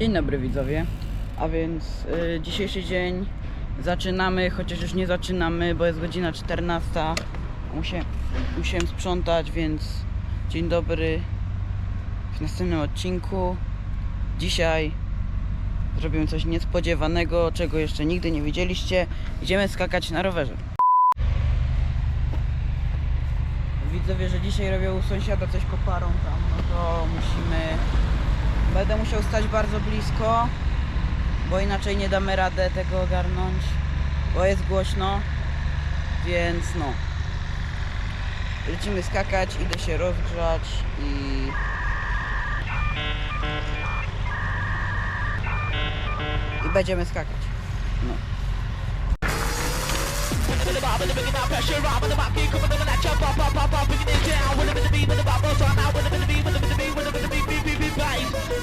Dzień dobry widzowie. A więc y, dzisiejszy dzień zaczynamy, chociaż już nie zaczynamy, bo jest godzina 14. Musiałem, musiałem sprzątać, więc dzień dobry w następnym odcinku. Dzisiaj zrobimy coś niespodziewanego, czego jeszcze nigdy nie widzieliście. Idziemy skakać na rowerze. Widzowie, że dzisiaj robią u sąsiada coś koparą tam, no to musimy Będę musiał stać bardzo blisko, bo inaczej nie damy radę tego ogarnąć, bo jest głośno, więc no. Lecimy skakać, idę się rozgrzać i... I będziemy skakać. No.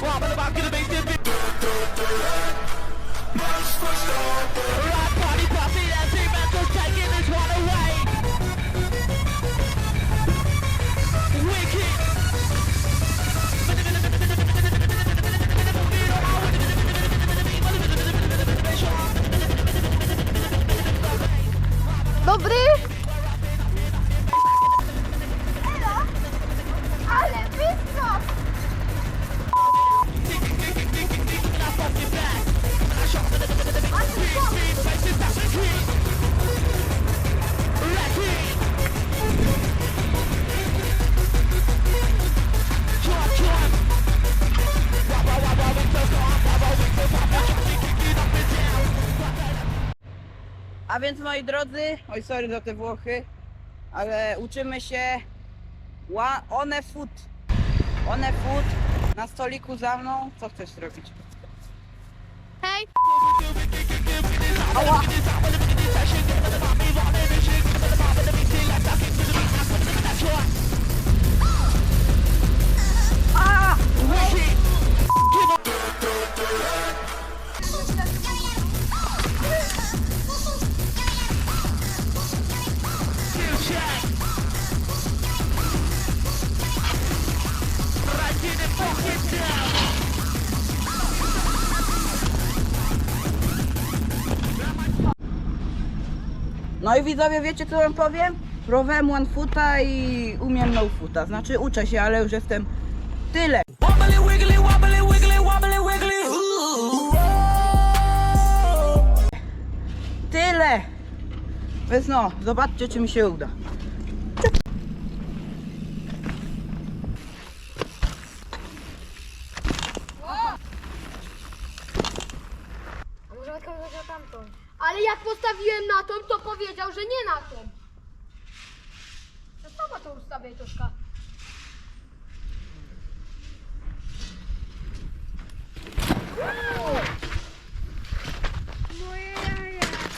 Rob, I'm about to make this A więc moi drodzy, oj sorry za te Włochy, ale uczymy się one, foot. One foot na stoliku za mną. Co chcesz zrobić? Hej! Ała! No i widzowie, wiecie co wam powiem? Próbowałem one foota i umiem no foota. Znaczy uczę się, ale już jestem tyle. Tyle! Więc no, zobaczcie czy mi się uda. A może tamtą? Ale jak postawiłem na tą, to powiedział, że nie na tą. To sama to ustawiaj troszkę.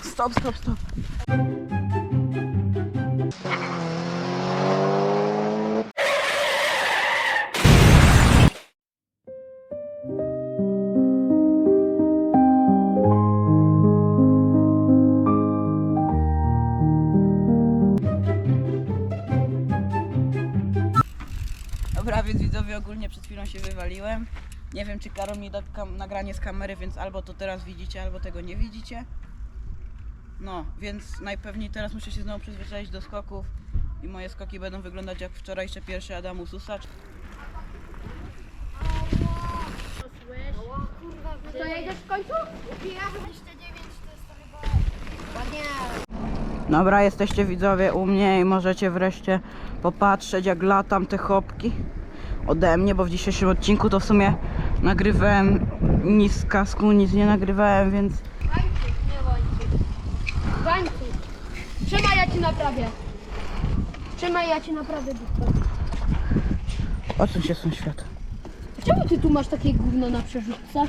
Stop, stop, stop. Dobra, więc widzowie ogólnie przed chwilą się wywaliłem. Nie wiem, czy Karol mi da kam- nagranie z kamery, więc albo to teraz widzicie, albo tego nie widzicie. No, więc najpewniej teraz muszę się znowu przyzwyczaić do skoków i moje skoki będą wyglądać jak wczorajsze pierwsze Adamu Susacz. To ja idę w końcu? Ja 29 to jest to chyba... Ładnie. Dobra, jesteście widzowie u mnie i możecie wreszcie popatrzeć jak latam te chopki ode mnie, bo w dzisiejszym odcinku to w sumie nagrywałem nic z kasku, nic nie nagrywałem, więc Łańcuch, nie łańcuch. Łańcuch. Trzymaj, ja ci naprawię. Trzymaj, ja ci naprawię dupę. odsuń się są świat. Czemu ty tu masz takie gówno na przerzutce?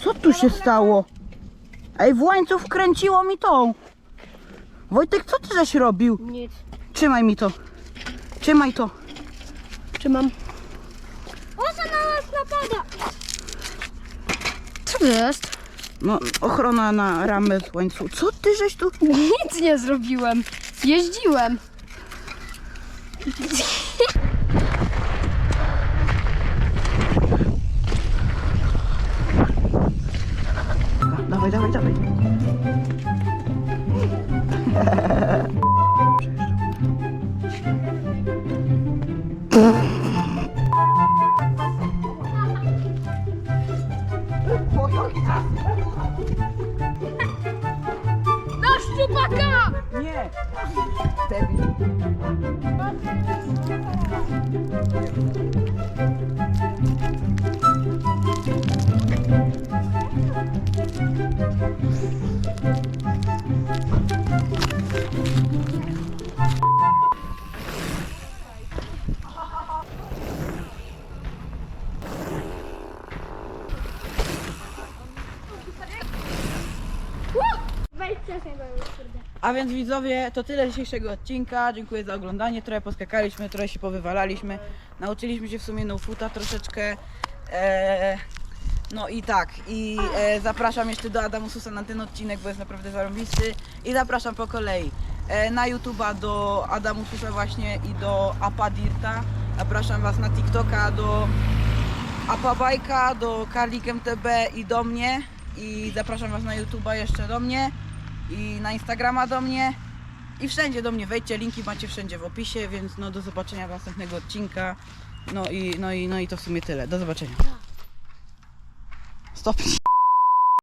Co tu się stało? Ej, w łańcuch wkręciło mi tą. Wojtek, co ty żeś robił? Nic. Trzymaj mi to. Trzymaj to. Trzymam. Osa na nas napada! Co to jest? No, ochrona na ramę z łańcuchu. Co ty żeś tu? Nic nie zrobiłem. Jeździłem. Szczupaka! Nie! A więc widzowie, to tyle dzisiejszego odcinka. Dziękuję za oglądanie. Trochę poskakaliśmy, trochę się powywalaliśmy. Nauczyliśmy się w sumie no foota troszeczkę. Eee, no i tak, i e, zapraszam jeszcze do Adamususa na ten odcinek, bo jest naprawdę zarąbisty. I zapraszam po kolei e, na YouTube'a do Adamususa właśnie i do Apadirta. Zapraszam Was na TikToka do Apabajka, do Karlik MTB i do mnie. I zapraszam Was na YouTube'a jeszcze do mnie i na Instagrama do mnie i wszędzie do mnie wejdźcie, linki macie wszędzie w opisie, więc no do zobaczenia w następnego odcinka. No i, no i, no i to w sumie tyle. Do zobaczenia. Stop.